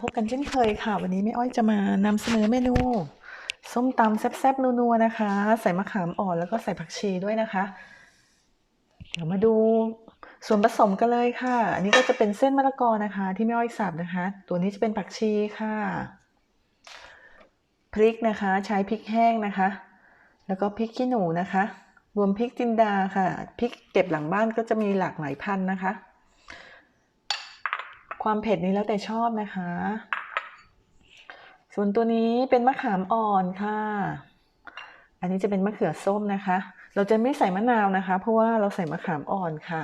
พบกันเช่นเคยค่ะ วันนี้แม่อ้อยจะมานำเสนอเมนู ส้มตำแซ่บๆนัวๆนะคะ ใส่มะขามอ่อนแล้วก็ใส่ผักชีด้วยนะคะ เดี๋ยวมาดูส่วนผสมกันเลยค่ะ อันนี้ก็จะเป็นเส้นมะละกอนะคะ ที่แม่อ้อยสับนะคะ ตัวนี้จะเป็นผักชีค่ะ พริกนะคะใช้พริกแห้งนะคะ แล้วก็พริกขี้หนูนะคะ รวมพริกจินดาค่ะพริกเก็บหลังบ้านก็จะมีหลากหลายพันธุ์นะคะ ความเผ็ดนี้แล้วแต่ชอบนะคะ ส่วนตัวนี้เป็นมะขามอ่อนค่ะ อันนี้จะเป็นมะเขือส้มนะคะ เราจะไม่ใส่มะนาวนะคะ เพราะว่าเราใส่มะขามอ่อนค่ะ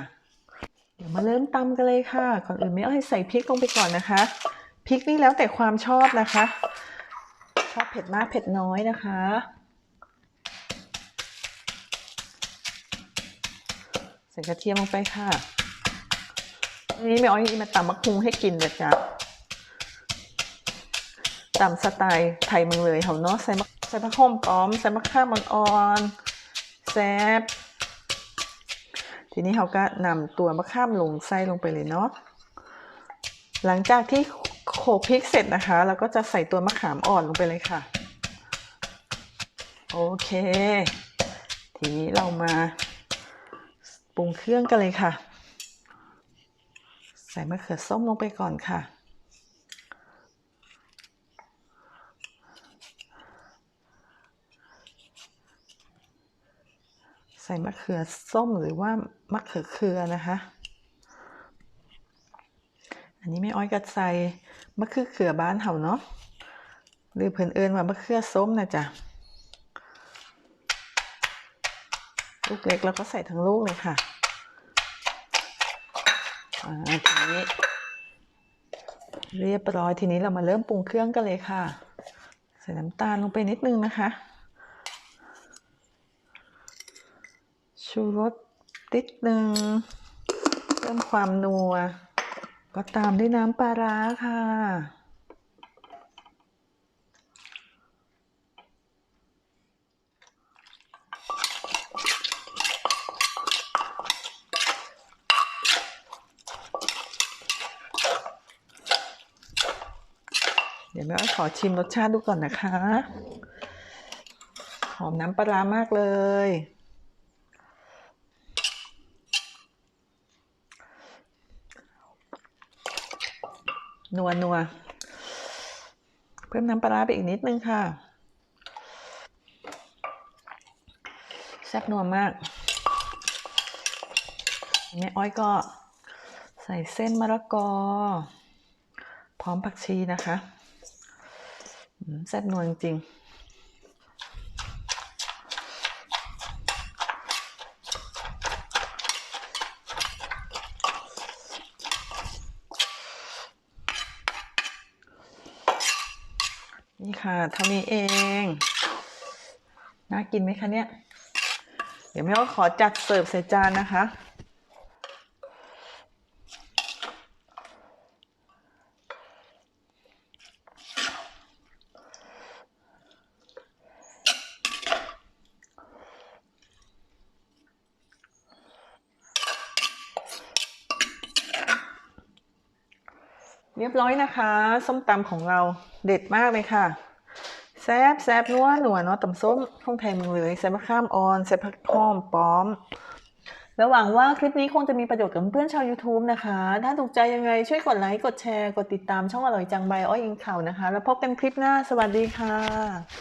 เดี๋ยวมาเริ่มตำกันเลยค่ะ ก่อนอื่นไม่เอาให้ใส่พริกลงไปก่อนนะคะ พริกนี่แล้วแต่ความชอบนะคะ ชอบเผ็ดมากเผ็ดน้อยนะคะใส่กระเทียมลงไปค่ะ นนี้แม่อ้อยมาตำมะคุงให้กินเด็ดจ้ะตำสไตล์ไทยมืองเลยเขาเนาะใส่มะใส่มะขามป้อม ใส่มะข้ามอ่อนๆแซ่บทีนี้เขาก็นำตัวมะข้ามลงใส่ลงไปเลยเนาะหลังจากที่โขลกพริกเสร็จนะคะเราก็จะใส่ตัวมะขามอ่อนลงไปเลยค่ะ โอเค ทีนี้เรามาปรุงเครื่องกันเลยค่ะ ใส่มะเขือส้มลงไปก่อนค่ะ ใส่มะเขือส้มหรือว่ามะเขือเคือนะคะ อันนี้ไม่อ้อยก็ใส่มะเขือเขือบ้านเห่าเนาะหรือเพิ่นเอิญว่ามะเขือส้มนะจ๊ะลูกเล็กแล้วก็ใส่ทั้งลูกเลยค่ะ ทีนี้ เรียบร้อยทีนี้เรามาเริ่มปรุงเครื่องกันเลยค่ะ ใส่น้ำตาลลงไปนิดนึงนะคะ ชูรสนิดนึงเพิ่มความนัว ก็ตามด้วยน้ำปลาร้าค่ะ เดี๋ยวแม่ขอชิมรสชาติดูก่อนนะคะ หอมน้ำปลาร้ามากเลย นัวนัวเพิ่มน้ำปลาร้าไปอีกนิดนึงค่ะ แซ่บนัวมากแม่อ้อยก็ใส่เส้นมะละกอ พร้อมผักชีนะคะ แซ่บนัวจริงนี่ค่ะเท่านี้เอง น่ากินไหมคะเนี่ย เดี๋ยวแม่ก็ขอจัดเสิร์ฟใส่จานนะคะ เรียบร้อยนะคะ ส้มตำของเราเด็ดมากเลยค่ะแซบแซบนัวหนัวเนาะตำส้มท่องไทยมืองเลยใส่มะข้ามออนใส่ผักหอมป้อม แล้วหวังว่าคลิปนี้คงจะมีประโยชน์กับเพื่อนชาว YouTube นะคะ ถ้าถูกใจยังไงช่วยกดไลค์กดแชร์ กดติดตามช่องอร่อยจังใบอ้อยอิงข่าวนะคะ แล้วพบกันคลิปหน้าสวัสดีค่ะ